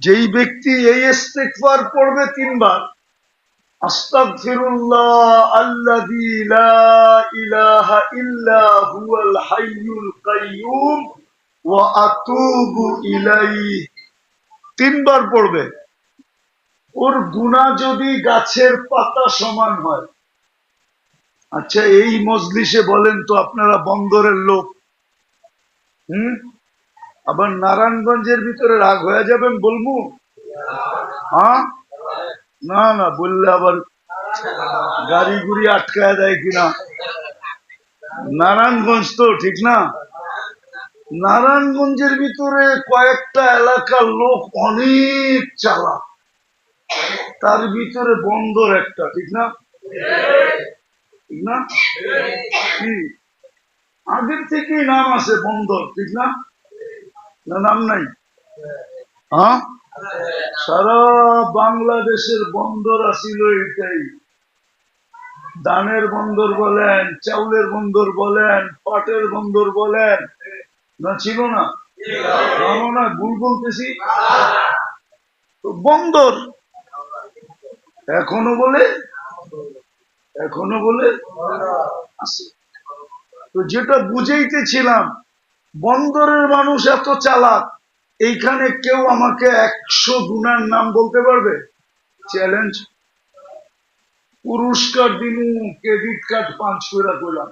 যেই ব্যক্তি এই ইস্তেগফার পড়বে তিনবার, আস্তাগফিরুল্লাহ আল্লাযী লা ইলাহা ইল্লা হুয়াল হাইয়ুল কাইয়্যুম ওয়া আতুবু ইলাইহি। তিনবার পড়বে। ওর গুণা যদি গাছের পাতা সমান হয়। আচ্ছা এই মজলিসে বলেন তো আপনারা বন্দরের লোক। হুম? আবার নারায়ণগঞ্জের ভিতরে রাগ হয়ে যাবেন বলব? হ্যাঁ? না না, বললে আবার গাড়ি গুড়ি আটকায় দেয় কিনা? নারায়ণগঞ্জ তো ঠিক না? নারায়ণগঞ্জের ভিতরে কয়েকটা এলাকার লোক অনেক চালা তার ভিতরে বন্দর একটা, ঠিক না? ঠিক না? আগের থেকেই নাম আছে বন্দর, ঠিক না? নাম নাই? হ্যাঁ? সারা বাংলাদেশের বন্দর আসিল এটাই ধানের বন্দর বলেন, চাউলের বন্দর বলেন, পাটের বন্দর বলেন, না ছিল না? না, ভুল বলতেছি? বন্দর। এখনও বলে? এখনও বলে? তো যেটা বুঝাইতেছিলাম বন্দরের মানুষ এত চালাক, এইখানে কেউ আমাকে একশো গুণার নাম বলতে পারবে? চ্যালেঞ্জ পুরস্কার দিনু ক্রেডিট কার্ড পাঁচ করে করলাম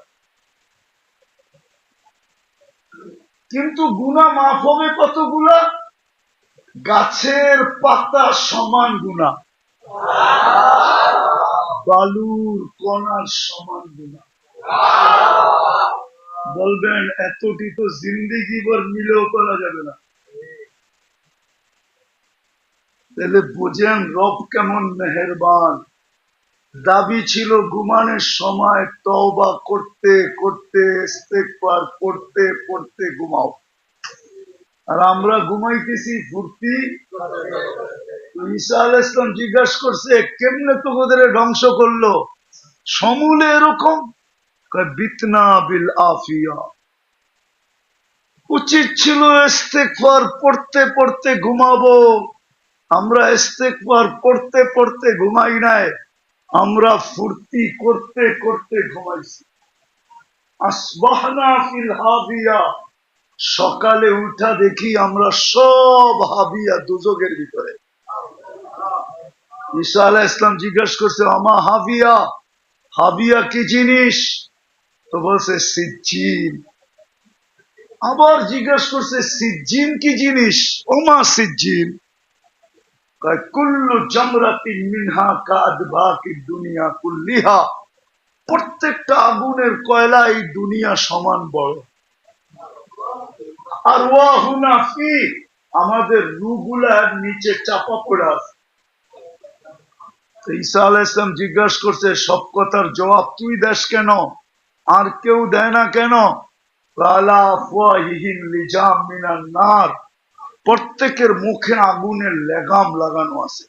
কিন্তু গুণা মাফ হবে কতগুলা? গাছের পাতা সমান গুণা। বালুর কণার সমান গুণা। বলবেন, এতটি তো জিন্দিগি ভর মিলেও করা যাবে না। তাহলে বোঝেন রব কেমন মেহেরবান। দাবি ছিল ঘুমানোর সময় তওবা করতে করতে, ইস্তেগফার পড়তে পড়তে ঘুমাও। আর আমরা ঘুমাইতেছি ফুর্তি। তো ঈসা আল ইসলাম জিজ্ঞাসা করছে, কেমনে তোদের ধ্বংস করল? সমূলে এরকম বিতনা বিল আফিয়া। উচিত ছিল ইস্তেগফার পড়তে পড়তে ঘুমাবো। আমরা ইস্তেগফার পড়তে পড়তে ঘুমাই নাই, আমরা ফুর্তি করতে করতে ঘুমাইছি। আসবাহনা ফিল হাবিয়া, সকালে উঠা দেখি আমরা সব হাবিয়া দুজকের ভিতরে। ঈসা আলাহ ইসলাম জিজ্ঞাসা করছে, আমা হাবিয়া? হাবিয়া কি জিনিস? তো বলছে সিজ্জিন। আবার জিজ্ঞাসা করছে সিজ্জিন কি জিনিস? ওমা সিজ্জিন। কয়, কুল্লু জামরাতিন মিনহা দুনিয়া কুল্লিহা। প্রত্যেকটা আগুনের কয়লা এই দুনিয়া সমান বড়। আর ওয়াহুনা ফি আমাদের রুগুলার নিচে চাপা পড়ে আছে। ঈসা আলাহ ইসলাম জিজ্ঞাসা করছে সব কথার জবাব তুই দেশ কেন? আর কেউ দেয় না কেন? নার। প্রত্যেকের মুখে আগুনের লেগাম লাগানো আছে।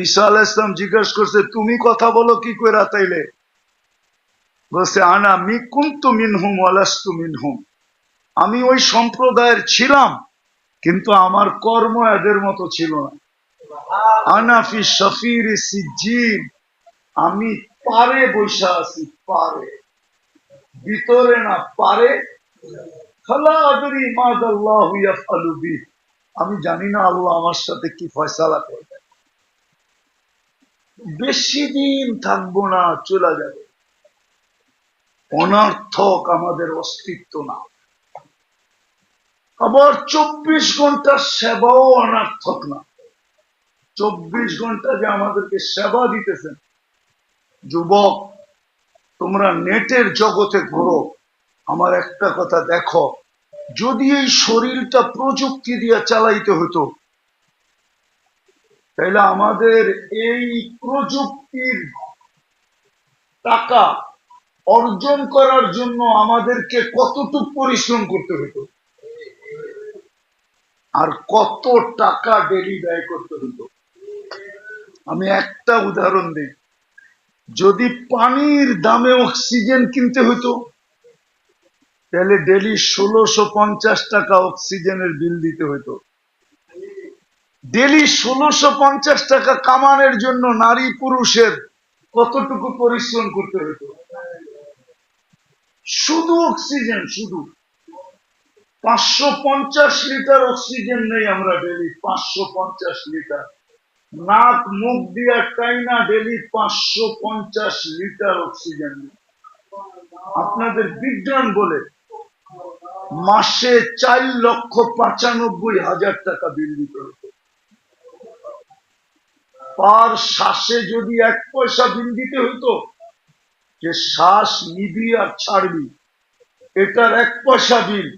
ঈসা আলাহ ইসলাম জিজ্ঞাসা করছে, তুমি কথা বলো কি করে তাইলে? বলছে, আনা মি কুন্তু মিনহুম ওয়ালাস্তু মিনহুম। আমি ওই সম্প্রদায়ের ছিলাম, কিন্তু আমার কর্ম এদের মতো ছিল না। আনাফি শফির সিজিন আমি পারে বৈশা আছি, পারে। ভিতরে না পারে। আমি জানি না আল্লাহ আমার সাথে কি ফয়সালা করবে বেশি দিন থাকব না, চলে যাবে। অনর্থক আমাদের অস্তিত্ব না। আবার চব্বিশ ঘণ্টার সেবাও অনার্থক না। চব্বিশ ঘণ্টা যে আমাদেরকে সেবা দিতেছেন। যুবক তোমরা নেটের জগতে ঘোরো। আমার একটা কথা দেখো, যদি এই শরীরটা প্রযুক্তি দিয়ে চালাইতে হতো তাহলে আমাদের এই প্রযুক্তির টাকা অর্জন করার জন্য আমাদেরকে কতটুকু পরিশ্রম করতে হতো? আর কত টাকা ডেলি ব্যয় করতে হতো? আমি একটা উদাহরণ দিই। যদি পানির দামে অক্সিজেন কিনতে হতো তাহলে ডেলি ষোলোশো পঞ্চাশ টাকা অক্সিজেনের বিল দিতে হতো ডেলি ষোলোশো পঞ্চাশ টাকা কামানোর জন্য নারী পুরুষের কতটুকু পরিশ্রম করতে হতো শুধু অক্সিজেন, শুধু। পাঁচশো পঞ্চাশ লিটার অক্সিজেন নেই আমরা ডেলি, পাঁচশো পঞ্চাশ লিটার। নাক, মুখ দিয়া টাইনা ডেলি পাঁচশো পঞ্চাশ লিটার অক্সিজেন আপনাদের বিজ্ঞান বলে, মাসে চার লক্ষ পঁচানব্বই হাজার টাকা বিল দিতে হতো পার শ্বাসে যদি এক পয়সা বিল দিতে হতো, যে শ্বাস নিবি আর ছাড়বি, এটার এক পয়সা বিল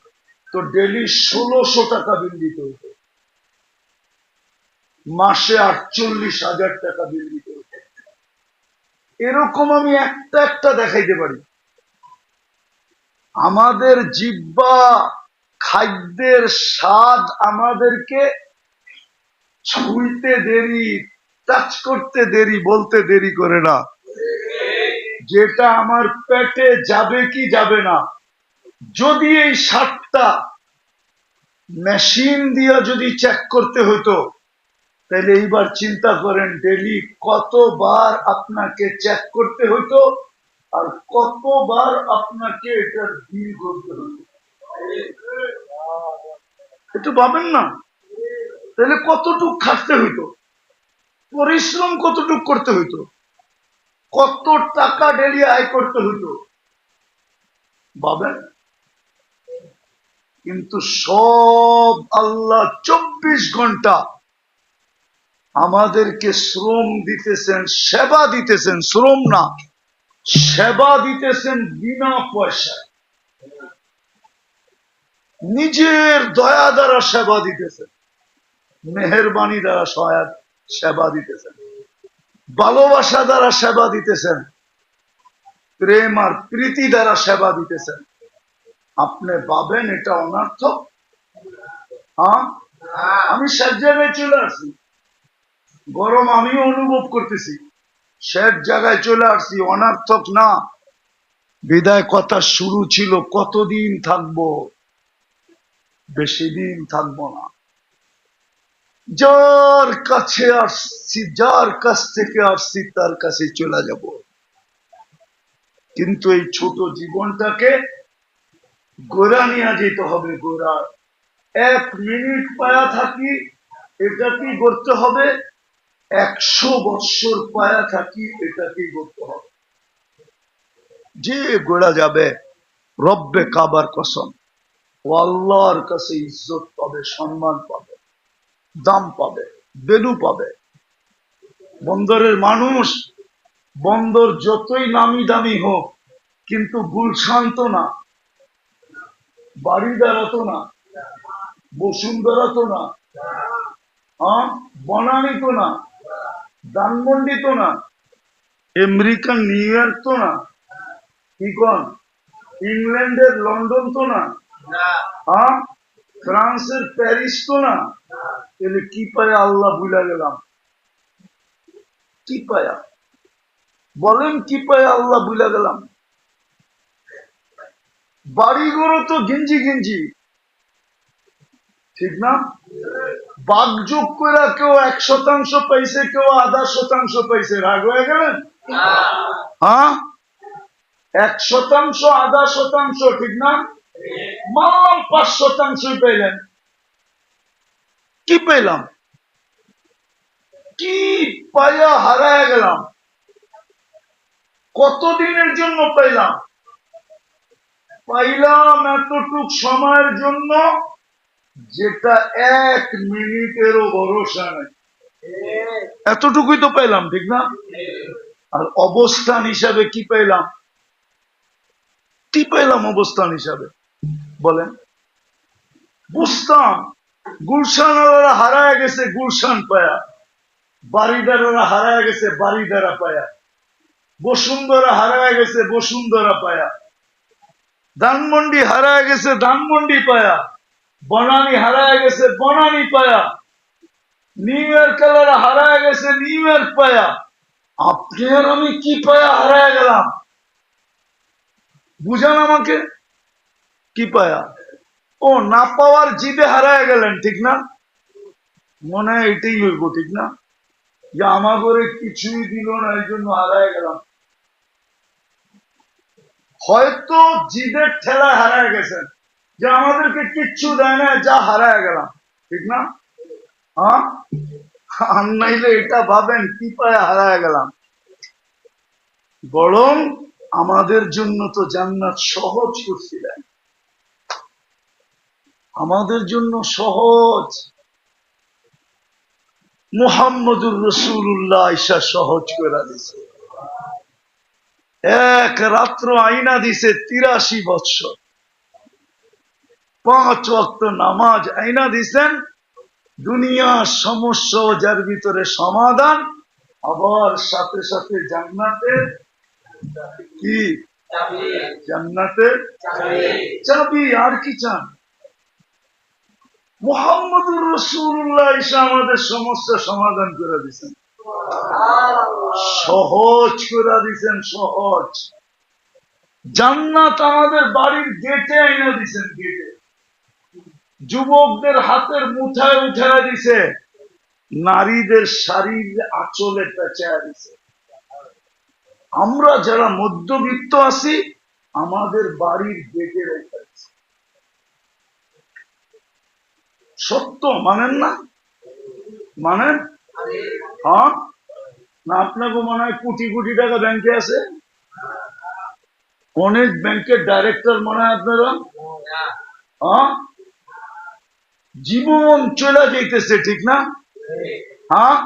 তো ডেলি ষোলোশো টাকা বিল দিতে হতো। মাসে আটচল্লিশ হাজার টাকা বিল দিতে এরকম আমি একটা একটা দেখাইতে পারি। আমাদের জিব্বা খাদ্যের স্বাদ আমাদেরকে ছুঁইতে দেরি টাচ করতে দেরি, বলতে দেরি করে না। যেটা আমার পেটে যাবে কি যাবে না। যদি এই স্বাদটা মেশিন দিয়ে যদি চেক করতে হতো তাহলে এইবার চিন্তা করেন, ডেলি কতবার আপনাকে চেক করতে হতো আর কতবার আপনাকে এটার বিল করতে হতো একটু ভাবেন না? তাহলে কতটুক খাটতে হইতো? পরিশ্রম কতটুক করতে হইতো? কত টাকা ডেলি আয় করতে হইতো? ভাবেন? কিন্তু সব আল্লাহ চব্বিশ ঘণ্টা আমাদেরকে শ্রম দিতেছেন, সেবা দিতেছেন, শ্রম না। সেবা দিতেছেন বিনা পয়সায়। নিজের দয়া দ্বারা সেবা দিতেছেন। মেহরবানি দ্বারা সহায়ত সেবা দিতেছেন। ভালোবাসা দ্বারা সেবা দিতেছেন। প্রেম আর প্রীতি দ্বারা সেবা দিতেছেন। আপনি ভাবেন এটা অনর্থক? হ্যাঁ? আমি জায়গায় চলে আসছি গরম আমিও অনুভব করতেছি। শেষ জায়গায় চলে আসছি, অনার্থক না। বিদায় কথা শুরু ছিল, কতদিন থাকব? বেশি দিন থাকব না। যার কাছে আসছি, যার কাছ থেকে আসছি, তার কাছে চলে যাব। কিন্তু এই ছোট জীবনটাকে গোড়া নিয়ে যেতে হবে, গোড়া। এক মিনিট পায়া থাকি, এটা কি করতে হবে? একশো বৎসর পায়া থাকি এটা কি করতে হবে? যে গোড়া যাবে, রব্বে কাবার কসম। ও আল্লাহর কাছে ইজ্জত পাবে, সম্মান পাবে, দাম পাবে বেলু পাবে। বন্দরের মানুষ, বন্দর যতই নামি দামি হোক, কিন্তু গুলশান তো না। বাড়িদারা তো না। বসুন্ধরা তো না। বনানি তো না। ধানমন্ডি তো না আমেরিকান নিউ ইয়র্ক তো না কি কন? ইংল্যান্ডের লন্ডন তো না হ্যাঁ ফ্রান্সের প্যারিস তো না। তাহলে কি পায়া আল্লাহ ভুলে গেলাম? কি পায়া? বলেন কি পায়া আল্লাহ ভুলে গেলাম? বাড়িঘরও তো গেঞ্জি গেঞ্জি। ঠিক না? বাগযোগ করে কেউ এক শতাংশ পাইছে কেউ আধা শতাংশ পাইছে। রাগ হয়ে গেলেন? হ্যাঁ? এক শতাংশ আধা শতাংশ ঠিক না? মাম পাঁচ শতাংশই পেলেন কি পেলাম কি পাইয়া হারায় গেলাম? কতদিনের জন্য পাইলাম? পাইলাম এতটুক সময়ের জন্য যেটা এক মিনিটেরও ভরসা নেই। এতটুকুই তো পেলাম ঠিক না? আর অবস্থান হিসাবে কি পেলাম কি পেলাম অবস্থান হিসাবে? বলেন। বুঝতাম গুলশান হারায় গেছে গুলশান পায়া। বাড়িদাররা হারায় গেছে বাড়িদারা পায়া। বসুন্ধরা হারায় গেছে বসুন্ধরা পায়া। ধানমন্ডি হারায় গেছে ধানমন্ডি পায়া। বনানি হারায় গেছে, বনানি পায়া। নিউ ইয়র্ক হারায় গেছে ইয়র্ক পায়া। আপনি আর আমি কি পায়া হারায় গেলাম? বুঝান আমাকে? কি পায়া? ও, না পাওয়ার জিদে হারায় গেলেন, ঠিক না? মনে হয় এটাই হইব, ঠিক না? যে আমাগরে কিছুই দিল না, এই জন্য হারায় গেলাম। হয়তো জিদের ঠেলা হারায় গেছেন। যে আমাদেরকে কিচ্ছু দেয় না, যা হারায় গেলাম। ঠিক না? হ্যাঁ নাইলে এটা ভাবেন, কি পায়ে হারায় গেলাম? বরং আমাদের জন্য তো জান্নাত সহজ করছিলেন আমাদের জন্য সহজ। মুহাম্মদুর রসুল্লাহ ঈশা সহজ করে দিছে। এক রাত্র আইনা দিছে তিরাশি বৎসর। পাঁচ ওয়াক্ত নামাজ আইনা দিছেন দুনিয়ার সমস্যা যার ভিতরে সমাধান, আবার সাথে সাথে জান্নাতের কি? জান্নাতের চাবি। আর কি চান? মোহাম্মদুর রসুল্লাহ আমাদের সমস্যা সমাধান করে দিচ্ছেন সহজ করে দিচ্ছেন সহজ। জান্নাত আমাদের বাড়ির গেটে আইনা দিচ্ছেন গেটে যুবকদের হাতের মুঠায় উঠায় দিছে। নারীদের শারীর আঁচলে পেঁচায় দিছে। আমরা যারা মধ্যবিত্ত আছি, আমাদের বাড়ির গেটে রেখে সত্য মানেন না? মানেন? হ্যাঁ? না, আপনাকে মনে হয় কোটি কোটি টাকা ব্যাংকে আছে? অনেক ব্যাংকের ডাইরেক্টর মনে হয় আপনারা? হ্যাঁ? জীবন চলে যাইতেছে, ঠিক না? হ্যাঁ?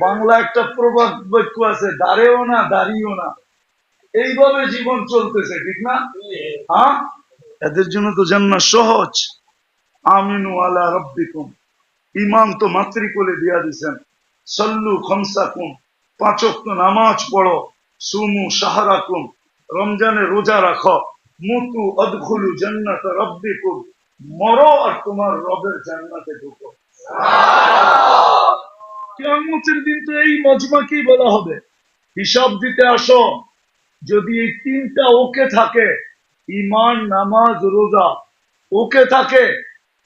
বাংলা একটা প্রবাদ বাক্য আছে, দাঁড়েও না দাঁড়িয়েও না। এইভাবে জীবন চলতেছে, ঠিক না? হ্যাঁ? এদের জন্য তো জান্নাত সহজ। আমিনু আলা রব্বিকুম। ইমাম তো মাতৃকোলে দিয়া দিছেন। সল্লু খমসাকুম। পাঁচক্ত নামাজ পড়ো। সুমু সাহারাকুম। রমজানে রোজা রাখো। মুতু অদখুলু জান্নাত রব্বিকুম। মরো আর তোমার রবের জান্নাতে ঢুকো। কিয়ামতের দিন তো এই মজমাকেই বলা হবে। হিসাব দিতে আসো, যদি এই তিনটা ওকে থাকে ইমান নামাজ, রোজা, ওকে থাকে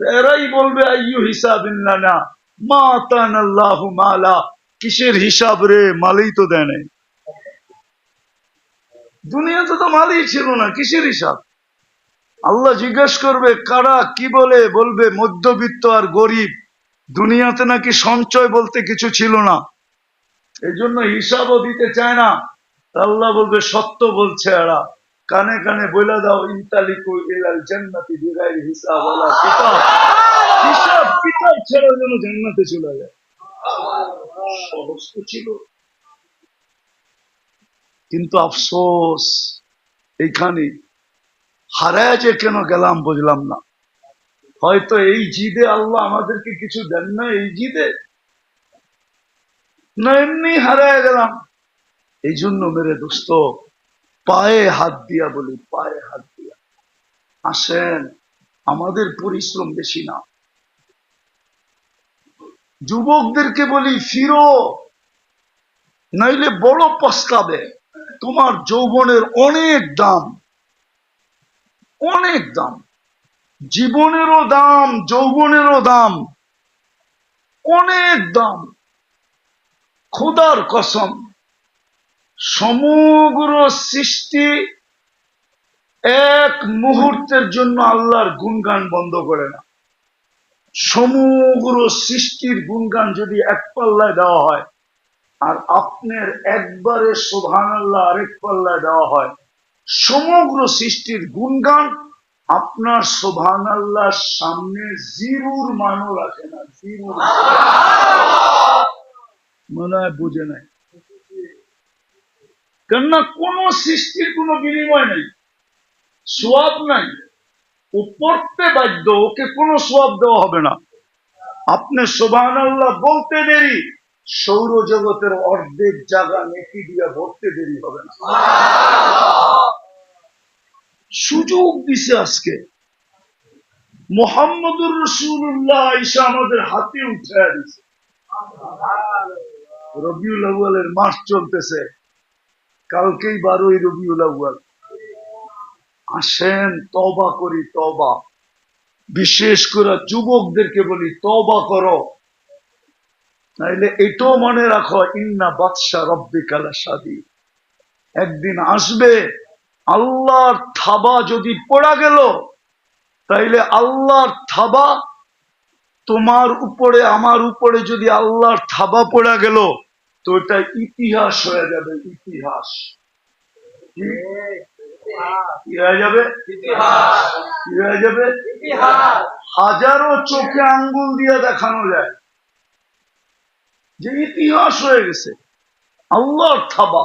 এরাই বলবে, আইয়ু হিসাব না মা আতান আল্লাহ মালা। কিসের হিসাব রে? মালেই তো দেয় নাই। দুনিয়াতে তো মালই ছিল না, কিসের হিসাব? আল্লাহ জিজ্ঞেস করবে, কারা, কি বলে? বলবে, মধ্যবিত্ত আর গরিব। দুনিয়াতে নাকি সঞ্চয় বলতে কিছু ছিল না। এই জন্য হিসাবও দিতে চায় না। আল্লাহ বলবে, সত্য বলছে এরা। কানে কানে বলে দাও ইনতালিকু ইলাল জান্নাতি বিগাইরি হিসাব ওয়ালা কিতাব। হিসাব, কিতাব ছাড়া যেন জান্নাতে চলে যায়। সহজ ছিল। কিন্তু আফসোস এইখানে হারায় যে কেন গেলাম বুঝলাম না। হয়তো এই জিদে আল্লাহ আমাদেরকে কিছু দেন না এই জিদে। না, এমনি হারায় গেলাম। এই জন্য মেরে দোস্ত, পায়ে হাত দিয়া বলি, পায়ে হাত দিয়া। আসেন, আমাদের পরিশ্রম বেশি না। যুবকদেরকে বলি, ফিরো। নইলে বড় পস্তাবে। তোমার যৌবনের অনেক দাম। অনেক দাম। জীবনেরও দাম, যৌবনেরও দাম। অনেক দাম। খোদার কসম, সমগ্র সৃষ্টি এক মুহূর্তের জন্য আল্লাহর গুণগান বন্ধ করে না। সমগ্র সৃষ্টির গুণগান যদি এক পাল্লায় দেওয়া হয়, আর আপনার একবারে সোভান আল্লাহ আরেক পাল্লায় দেওয়া হয় সমগ্র সৃষ্টির গুণগান আপনার সোভান আল্লাহর সামনে জিরুর মানও রাখে না, জিরুর মনে হয় বুঝে নাই। কেননা কোন সৃষ্টির কোনো বিনিময় নেই, সোয়াব নাই। ও পড়তে বাধ্য, ওকে কোনো সোয়াব দেওয়া হবে না। আপনি সোভান আল্লাহ বলতে দেরি। সৌরজগতের অর্ধেক জায়গা নেকি দিয়ে ভরতে দেরি হবে না। সুযোগ দিছে আজকে। মোহাম্মদুর রসুল্লাহ ঈশা আমাদের হাতে উঠে দিছে। রবিউল আউ্বালের মাস চলতেছে। কালকেই বারোই রবিউল আউ্বাল আসেন তবা করি তবা বিশেষ করে যুবকদেরকে বলি তবা করো। নাইলে এটাও মনে রাখো ইন্না বাদশা রব্বি কালা সাদি একদিন আসবে আল্লাহর থাবা যদি পড়া গেল তাইলে আল্লাহর থাবা তোমার উপরে আমার উপরে যদি আল্লাহর থাবা পড়া গেল তো এটা ইতিহাস হয়ে যাবে ইতিহাস। কি? হয়ে যাবে? কি হয়ে যাবে? হাজারো চোখে আঙ্গুল দিয়ে দেখানো যায়। যে ইতিহাস হয়ে গেছে। আল্লাহর থাবা।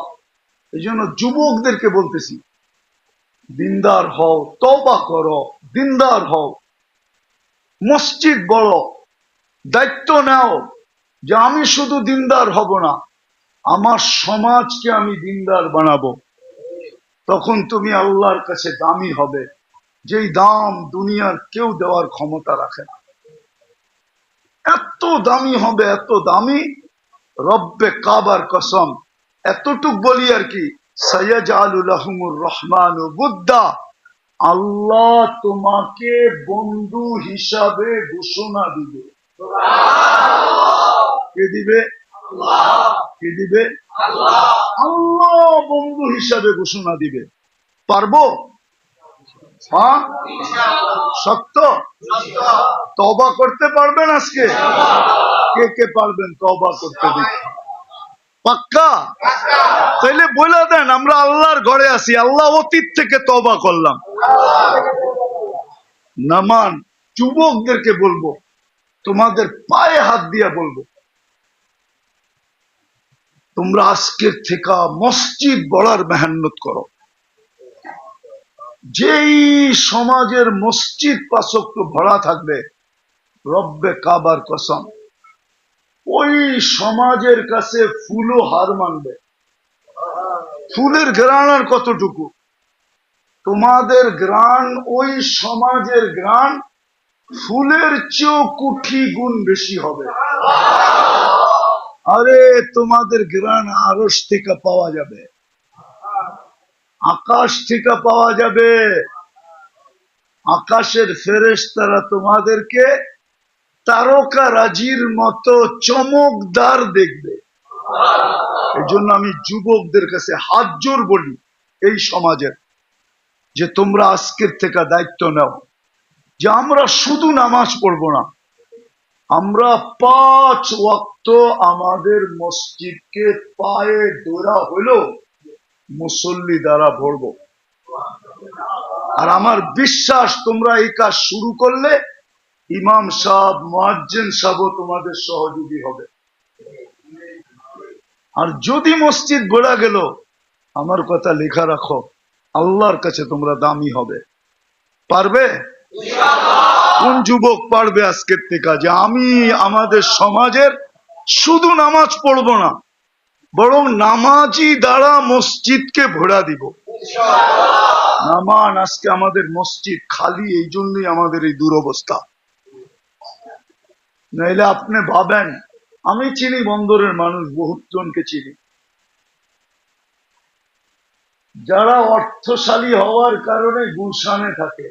এই জন্য যুবকদেরকে বলতেছি, দিনদার হও তবা করো, দিনদার হও। মসজিদ বড়, দায়িত্ব নাও যে আমি শুধু দিনদার হব না, আমার সমাজকে আমি দিনদার বানাবো। তখন তুমি আল্লাহর কাছে দামি হবে, যেই দাম দুনিয়ার কেউ দেওয়ার ক্ষমতা রাখে না। এত দামি হবে, এত দামি রব্বে কাবার কসম, এতটুক বলি আর কি সৈয়দ আলুলহমুর রহমান বুদ্ধা আল্লাহ তোমাকে বন্ধু হিসাবে ঘোষণা দিবে। কে দিবে? কে দিবে? আল্লাহ বন্ধু হিসাবে ঘোষণা দিবে। পারব? হ্যাঁ? তবা করতে পারবেন আজকে? কে কে পারবেন তবা করতে দেখি পাক্কা? তাইলে বলে দেন, আমরা আল্লাহর ঘরে আছি, আল্লাহ অতীত থেকে তবা করলাম। নামান যুবকদেরকে বলব, তোমাদের পায়ে হাত দিয়া বলব, তোমরা আজকের থেকে মসজিদ বড়ার মেহান্নত করো। যেই সমাজের মসজিদ পাশক্ত ভরা থাকবে, রব্বে কাবার কসম। ওই সমাজের কাছে ফুলও হার মানবে। ফুলের গ্রান আর কতটুকু? তোমাদের গ্রান ওই সমাজের গ্রান ফুলের চেয়েও কুঠি গুণ বেশি হবে। আরে, তোমাদের গ্রান আরস থেকে পাওয়া যাবে। আকাশ থেকে পাওয়া যাবে। আকাশের ফেরেশ তারা তোমাদেরকে তারকা রাজির মতো চমকদার দেখবে। এই জন্য আমি যুবকদের কাছে হাত জোর বলি এই সমাজের, যে তোমরা আজকের থেকে দায়িত্ব নাও, যে আমরা শুধু নামাজ পড়ব না, আমরা পাঁচ ওয়াক্ত আমাদের মসজিদকে পায়ে দোরা হলো মুসল্লি দ্বারা ভরবো। আর আমার বিশ্বাস, তোমরা এই কাজ শুরু করলে ইমাম সাহেব মোয়াজ্জেন সাহেবও তোমাদের সহযোগী হবে। আর যদি মসজিদ গোড়া গেল আমার কথা লেখা রাখো আল্লাহর কাছে তোমরা দামি হবে। পারবে? কোন যুবক পারবে আজকের থেকে যে আমি আমাদের সমাজের শুধু নামাজ পড়ব না বরং নামাজি দ্বারা মসজিদকে ভরা দিব। নামান আজকে আমাদের মসজিদ খালি এই জন্যই আমাদের এই দুরবস্থা। নাইলে আপনি ভাবেন, আমি চিনি বন্দরের মানুষ বহুত জনকে চিনি। যারা অর্থশালী হওয়ার কারণে গুলশানে থাকে।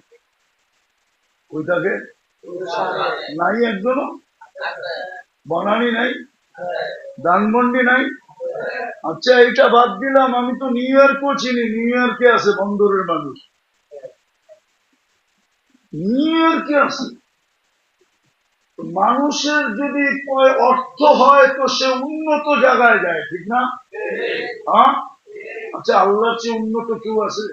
ওই থাকে? নাই একজনও? বনানি নাই? ধানমন্ডি নাই? আচ্ছা এটা বাদ দিলাম, আমি তো নিউ ইয়র্কও চিনি, নিউ ইয়র্কে আছে বন্দরের মানুষ। নিউ ইয়র্কে আছে। মানুষের যদি অর্থ হয় তো সে উন্নত জায়গায় যায় ঠিক না? হ্যাঁ? আচ্ছা আল্লাহ চেয়ে উন্নত কেউ আছে?